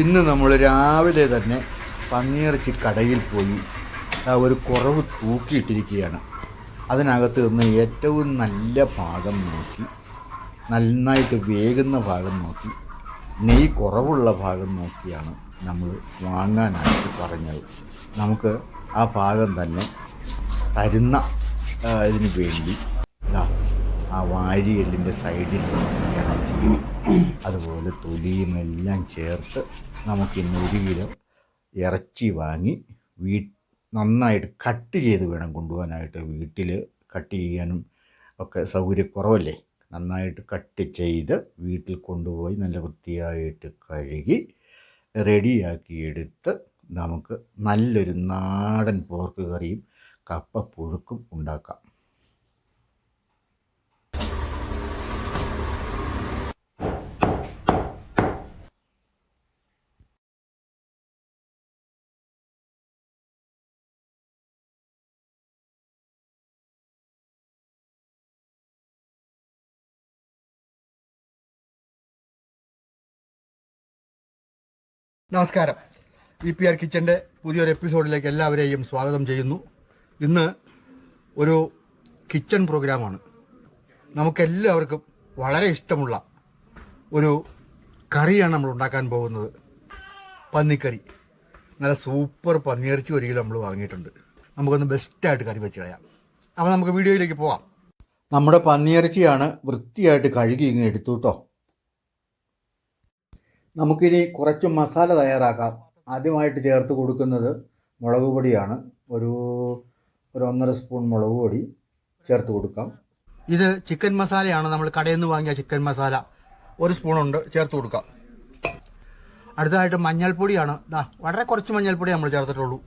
ഇന്ന് നമ്മൾ രാവിലെ തന്നെ പന്നിയിറച്ചി കടയിൽ പോയി ഒരു കുറവ് തൂക്കിയിട്ടിരിക്കുകയാണ്. അതിനകത്ത് നിന്ന് ഏറ്റവും നല്ല ഭാഗം നോക്കി നന്നായിട്ട് വേകുന്ന ഭാഗം നോക്കി നെയ് കുറവുള്ള ഭാഗം നോക്കിയാണ് നമ്മൾ വാങ്ങാനായിട്ട് പറഞ്ഞത്. നമുക്ക് ആ ഭാഗം തന്നെ തരുന്ന ഇതിന് വേണ്ടി. ആ വാരിയെല്ലിന്റെ സൈഡിൽ അതുപോലെ തൊലിയും എല്ലാം ചേർത്ത് നമുക്കിന്ന് ഒരു കിലോ ഇറച്ചി വാങ്ങി വീ നന്നായിട്ട് കട്ട് ചെയ്ത് വേണം കൊണ്ടുപോകാനായിട്ട്. വീട്ടിൽ കട്ട് ചെയ്യാനും ഒക്കെ സൗകര്യക്കുറവല്ലേ? നന്നായിട്ട് കട്ട് ചെയ്ത് വീട്ടിൽ കൊണ്ടുപോയി നല്ല വൃത്തിയായിട്ട് കഴുകി റെഡിയാക്കി എടുത്ത് നമുക്ക് നല്ലൊരു നാടൻ പോർക്ക് കറിയും കപ്പ പുഴുക്കും ഉണ്ടാക്കാം. നമസ്കാരം. വി പി ആർ കിച്ചന്റെ പുതിയൊരു എപ്പിസോഡിലേക്ക് എല്ലാവരെയും സ്വാഗതം ചെയ്യുന്നു. ഇന്ന് ഒരു കിച്ചൺ പ്രോഗ്രാമാണ് നമുക്കെല്ലാവർക്കും വളരെ ഇഷ്ടമുള്ള ഒരു കറിയാണ് നമ്മൾ ഉണ്ടാക്കാൻ പോകുന്നത്. പന്നിക്കറി. നല്ല സൂപ്പർ പന്നിയിറച്ചി ഒരു കിലോ നമ്മൾ വാങ്ങിയിട്ടുണ്ട്. നമുക്കൊന്ന് ബെസ്റ്റായിട്ട് കറി വെച്ച് കളയാം. അപ്പോൾ നമുക്ക് വീഡിയോയിലേക്ക് പോവാം. നമ്മുടെ പന്നിയിറച്ചിയാണ് വൃത്തിയായിട്ട് കഴുകി ഇങ്ങ് എടുത്തു കേട്ടോ. നമുക്കിനി കുറച്ച് മസാല തയ്യാറാക്കാം. ആദ്യമായിട്ട് ചേർത്ത് കൊടുക്കുന്നത് മുളക് പൊടിയാണ്. ഒരു ഒരു ഒന്നര സ്പൂൺ മുളക് പൊടി ചേർത്ത് കൊടുക്കാം. ഇത് ചിക്കൻ മസാലയാണ്. നമ്മൾ കടയിൽ നിന്ന് വാങ്ങിയ ചിക്കൻ മസാല. ഒരു സ്പൂണുണ്ട് ചേർത്ത് കൊടുക്കാം. അടുത്തതായിട്ട് മഞ്ഞൾപ്പൊടിയാണ്. ദാ വളരെ കുറച്ച് മഞ്ഞൾപ്പൊടി നമ്മൾ ചേർത്തിട്ടുള്ളൂ.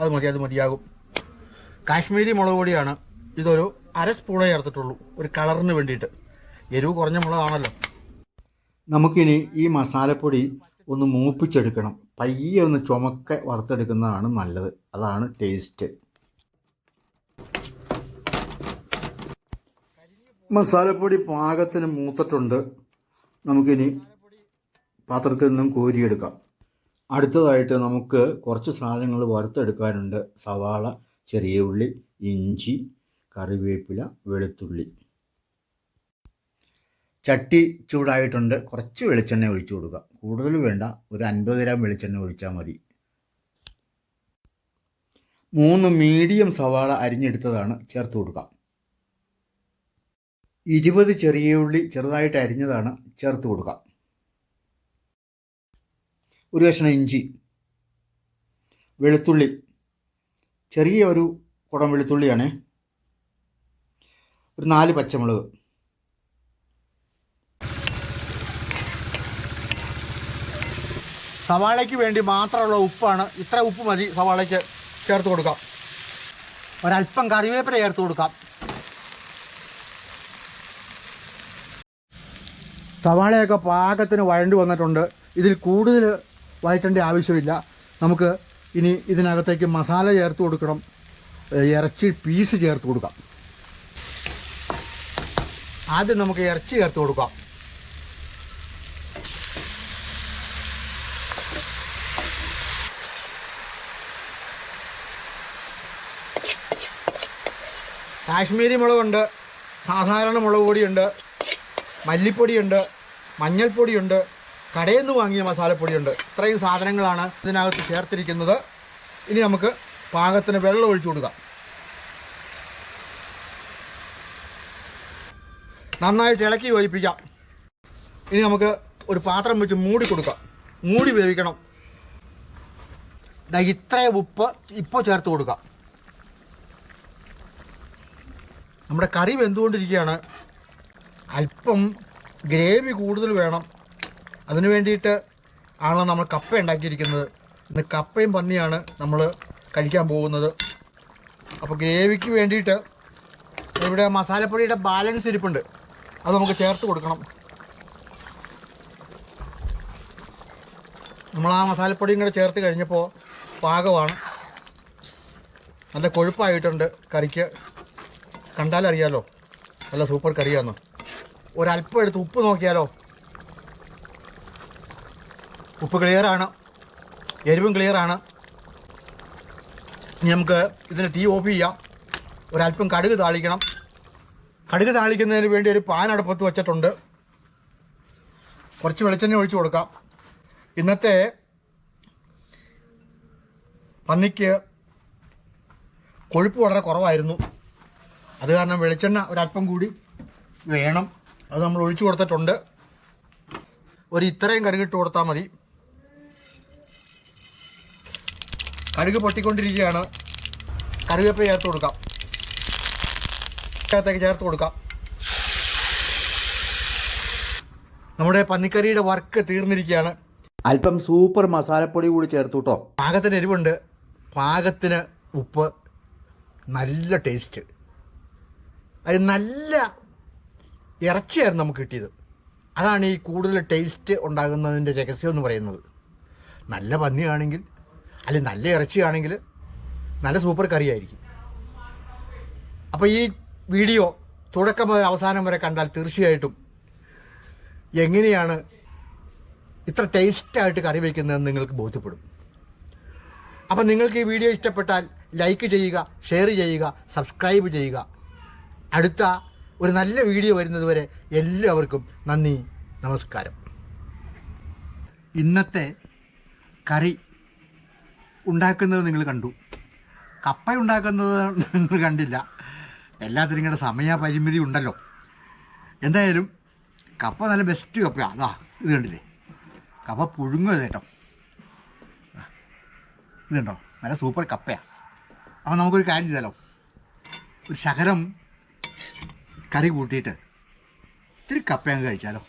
അത് മതി അത് മതിയാകും. കാശ്മീരി മുളക് പൊടിയാണ്. ഇതൊരു അര സ്പൂണേ ചേർത്തിട്ടുള്ളൂ ഒരു കളറിന് വേണ്ടിയിട്ട്. എരിവ് കുറഞ്ഞ മുളകാണല്ലോ. നമുക്കിനി ഈ മസാലപ്പൊടി ഒന്ന് മൂപ്പിച്ചെടുക്കണം. പയ്യെ ഒന്ന് ചുമക്ക വറുത്തെടുക്കുന്നതാണ് നല്ലത്. അതാണ് ടേസ്റ്റ് മസാലപ്പൊടി പാകത്തിന് മൂത്തിട്ടുണ്ട്. നമുക്കിനി പാത്രത്തിൽ നിന്നും കോരിയെടുക്കാം. അടുത്തതായിട്ട് നമുക്ക് കുറച്ച് സാധനങ്ങൾ വറുത്തെടുക്കാനുണ്ട്. സവാള ചെറിയ ഉള്ളി ഇഞ്ചി കറിവേപ്പില വെളുത്തുള്ളി. ചട്ടി ചൂടായിട്ടുണ്ട്. കുറച്ച് വെളിച്ചെണ്ണ ഒഴിച്ചു കൊടുക്കുക. കൂടുതൽ വേണ്ട. ഒരു അൻപത് ഗ്രാം വെളിച്ചെണ്ണ ഒഴിച്ചാൽ മതി. മൂന്ന് മീഡിയം സവാള അരിഞ്ഞെടുത്തതാണ് ചേർത്ത് കൊടുക്കുക. ഇരുപത് ചെറിയ ഉള്ളി ചെറുതായിട്ട് അരിഞ്ഞതാണ് ചേർത്ത് കൊടുക്കുക. ഒരു കഷ്ണം ഇഞ്ചി. വെളുത്തുള്ളി. ചെറിയ ഒരു കുടം വെളുത്തുള്ളിയാണ്. ഒരു നാല് പച്ചമുളക്. സവാളയ്ക്ക് വേണ്ടി മാത്രമുള്ള ഉപ്പാണ്. ഇത്ര ഉപ്പ് മതി സവാളയ്ക്ക് ചേർത്ത് കൊടുക്കാം. ഒരല്പം കറിവേപ്പില ചേർത്ത് കൊടുക്കാം. സവാളയൊക്കെ പാകത്തിന് വഴണ്ടി വന്നിട്ടുണ്ട്. ഇതിൽ കൂടുതൽ വഴറ്റേണ്ട ആവശ്യമില്ല. നമുക്ക് ഇനി ഇതിനകത്തേക്ക് മസാല ചേർത്ത് കൊടുക്കണം. ഇറച്ചി പീസ് ചേർത്ത് കൊടുക്കാം. ആദ്യം നമുക്ക് ഇറച്ചി ചേർത്ത് കൊടുക്കാം. കാശ്മീരി മുളകുണ്ട് സാധാരണ മുളക് പൊടിയുണ്ട് മല്ലിപ്പൊടിയുണ്ട് മഞ്ഞൾപ്പൊടിയുണ്ട് കടയിൽ നിന്ന് വാങ്ങിയ മസാലപ്പൊടിയുണ്ട്. ഇത്രയും സാധനങ്ങളാണ് ഇതിനകത്ത് ചേർത്തിരിക്കുന്നത്. ഇനി നമുക്ക് പാകത്തിന് വെള്ളം ഒഴിച്ചു കൊടുക്കാം. നന്നായിട്ട് ഇളക്കി യോജിപ്പിക്കാം. ഇനി നമുക്ക് ഒരു പാത്രം വെച്ച് മൂടി കൊടുക്കാം. മൂടി വേവിക്കണം. ഇത്രയും ഉപ്പ് ഇപ്പോൾ ചേർത്ത് കൊടുക്കാം. നമ്മുടെ കറി വെന്തുകൊണ്ടിരിക്കുകയാണ്. അല്പം ഗ്രേവി കൂടുതൽ വേണം. അതിന് വേണ്ടിയിട്ട് ആണ് നമ്മൾ കപ്പ ഉണ്ടാക്കിയിരിക്കുന്നത്. ഇന്ന് കപ്പയും പന്നിയാണ് നമ്മൾ കഴിക്കാൻ പോകുന്നത്. അപ്പോൾ ഗ്രേവിക്ക് വേണ്ടിയിട്ട് ഇവിടെ മസാലപ്പൊടിയുടെ ബാലൻസ് ഇരിപ്പുണ്ട്. അത് നമുക്ക് ചേർത്ത് കൊടുക്കണം. നമ്മൾ ആ മസാലപ്പൊടിയും കൂടെ ചേർത്ത് കഴിഞ്ഞപ്പോൾ പാകമാണ്. നല്ല കൊഴുപ്പായിട്ടുണ്ട് കറിക്ക്. കണ്ടാലറിയാലോ? നല്ല സൂപ്പർ കറിയാന്ന്. ഒരല്പം എടുത്ത് ഉപ്പ് നോക്കിയാലോ? ഉപ്പ് ക്ലിയറാണ് എരിവും ക്ലിയറാണ് ഇനി നമുക്ക് ഇതിന് തീ ഓഫ് ചെയ്യാം. ഒരല്പം കടുക് താളിക്കണം. കടുക് താളിക്കുന്നതിന് വേണ്ടി ഒരു പാൻ അടുപ്പത്ത് വെച്ചിട്ടുണ്ട്. കുറച്ച് വെളിച്ചെണ്ണ ഒഴിച്ചു കൊടുക്കാം. ഇന്നത്തെ പന്നിക്ക് കൊഴുപ്പ് വളരെ കുറവായിരുന്നു. അത് കാരണം വെളിച്ചെണ്ണ ഒരല്പം കൂടി വേണം. അത് നമ്മൾ ഒഴിച്ചു കൊടുത്തിട്ടുണ്ട്. ഒരു ഇത്രയും കടുകിട്ട് കൊടുത്താൽ മതി. കടുക് പൊട്ടിക്കൊണ്ടിരിക്കുകയാണ്. കറിവേപ്പ് ചേർത്ത് കൊടുക്കാം. അകത്തേക്ക് ചേർത്ത് കൊടുക്കാം. നമ്മുടെ പന്നിക്കറിയുടെ വർക്ക് തീർന്നിരിക്കുകയാണ്. അല്പം സൂപ്പർ മസാലപ്പൊടി കൂടി ചേർത്തു കേട്ടോ പാകത്തിന് എരിവുണ്ട്. പാകത്തിന് ഉപ്പ്. നല്ല ടേസ്റ്റ്. അത് നല്ല ഇറച്ചിയായിരുന്നു നമുക്ക് കിട്ടിയത്. അതാണ് ഈ കൂടുതൽ ടേസ്റ്റ് ഉണ്ടാകുന്നതിന്റെ രഹസ്യം എന്ന് പറയുന്നത്. നല്ല പന്നിയാണെങ്കിൽ അല്ലെങ്കിൽ നല്ല ഇറച്ചിയാണെങ്കിൽ നല്ല സൂപ്പർ കറിയായിരിക്കും അപ്പോൾ ഈ വീഡിയോ തുടക്കം മുതൽ അവസാനം വരെ കണ്ടാൽ തീർച്ചയായിട്ടും എങ്ങനെയാണ് ഇത്ര ടേസ്റ്റായിട്ട് കറി വയ്ക്കുന്നതെന്ന് നിങ്ങൾക്ക് ബോധ്യപ്പെടും. അപ്പം നിങ്ങൾക്ക് ഈ വീഡിയോ ഇഷ്ടപ്പെട്ടാൽ ലൈക്ക് ചെയ്യുക ഷെയർ ചെയ്യുക സബ്സ്ക്രൈബ് ചെയ്യുക. അടുത്ത ഒരു നല്ല വീഡിയോ വരുന്നത് വരെ എല്ലാവർക്കും നന്ദി നമസ്കാരം. ഇന്നത്തെ കറി ഉണ്ടാക്കുന്നത് നിങ്ങൾ കണ്ടു. കപ്പ ഉണ്ടാക്കുന്നത് നിങ്ങൾ കണ്ടില്ല. എല്ലാത്തിനും സമയ പരിമിതി ഉണ്ടല്ലോ. എന്തായാലും കപ്പ നല്ല ബെസ്റ്റ് കപ്പയാണ് അതാ ഇത് കണ്ടില്ലേ? കപ്പ പുഴുങ്ങുക കേട്ടോ. ഇതുണ്ടോ നല്ല സൂപ്പർ കപ്പയാണ് അപ്പോൾ നമുക്കൊരു കാര്യം ചെയ്താലോ? ഒരു ശകലം കറി കൂട്ടിയിട്ട് ഇത്തിരി കപ്പ അങ്ങ് കഴിച്ചാലോ?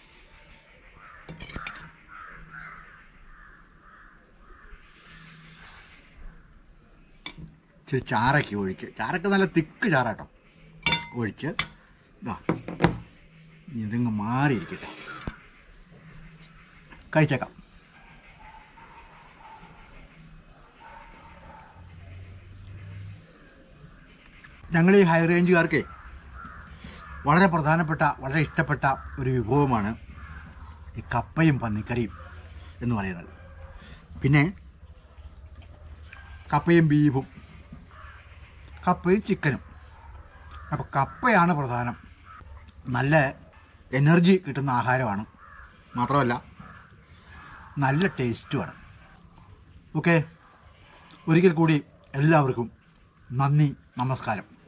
ഇച്ചിരി ചാറയ്ക്ക് ഒഴിച്ച് ചാറക്ക് നല്ല തിക്ക് ചാറാട്ടോ. ഒഴിച്ച് ഇതാ ഇതിങ്ങ് മാറിയിരിക്കട്ടെ. കഴിച്ചേക്കാം. ഞങ്ങൾ ഈ ഹൈ റേഞ്ചുകാർക്ക് വളരെ പ്രധാനപ്പെട്ട വളരെ ഇഷ്ടപ്പെട്ട ഒരു വിഭവമാണ് ഈ കപ്പയും പന്നിക്കറിയും എന്ന് പറയുന്നത്. പിന്നെ കപ്പയും ബീഫും കപ്പയും ചിക്കനും. അപ്പോൾ കപ്പയാണ് പ്രധാനം. നല്ല എനർജി കിട്ടുന്ന ആഹാരമാണ്. മാത്രമല്ല നല്ല ടേസ്റ്റുമാണ്. ഓക്കെ? ഒരിക്കൽ കൂടി എല്ലാവർക്കും നന്ദി നമസ്കാരം.